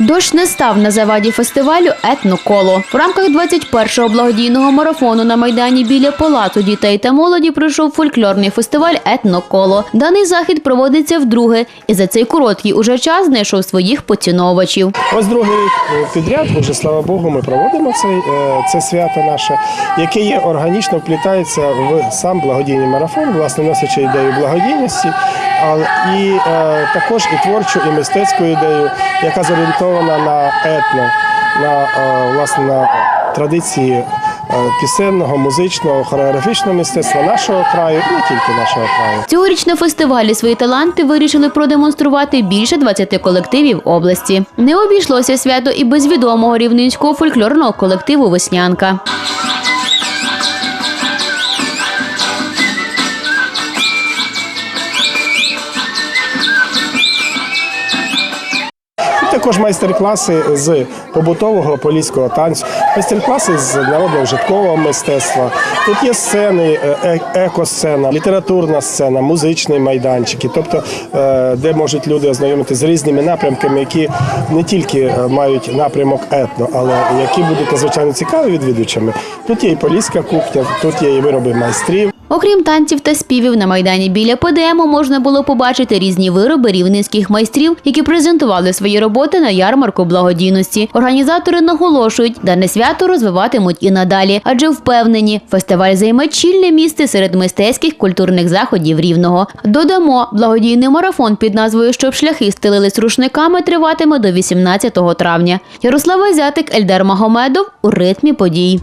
Дощ не став на заваді фестивалю Етноколо. В рамках 21-го благодійного марафону на майдані біля палацу дітей та молоді пройшов фольклорний фестиваль Етноколо. Даний захід проводиться вдруге, і за цей короткий уже час знайшов своїх поціновувачів. Ось другий рік підряд, вже слава Богу, ми проводимо цей, е, це свято наше, яке є органічно вплітається в сам благодійний марафон, власне, носячи ідею благодійності, і е, також і творчу, і мистецьку ідею, яка зорієнтована на етно, на е, власне на традиції е, пісенного, музичного, хореографічного мистецтва нашого краю і не тільки нашого краю. Цьогоріч на фестивалі свої таланти вирішили продемонструвати більше 20 колективів області. Не обійшлося свято і без відомого рівненського фольклорного колективу Веснянка. Також майстер-класи з побутового поліського танцю, майстер-класи з народного житкового мистецтва. Тут є сцени, е, е- екосцена, літературна сцена, музичні майданчики, тобто е, де можуть люди ознайомитися з різними напрямками, які не тільки мають напрямок етно, але які будуть надзвичайно цікаві відвідувачами. Тут є і поліська кухня, тут є і вироби майстрів. Окрім танців та співів, на майдані біля ПДМу можна було побачити різні вироби рівненських майстрів, які презентували свої роботи на ярмарку благодійності. Організатори наголошують, дане свято розвиватимуть і надалі, адже впевнені, фестиваль займе чільне місце серед мистецьких культурних заходів рівного. Додамо, благодійний марафон під назвою Щоб шляхи стелились рушниками триватиме до 18 травня. Ярослава Зятик, Ельдар Магомедов у ритмі подій.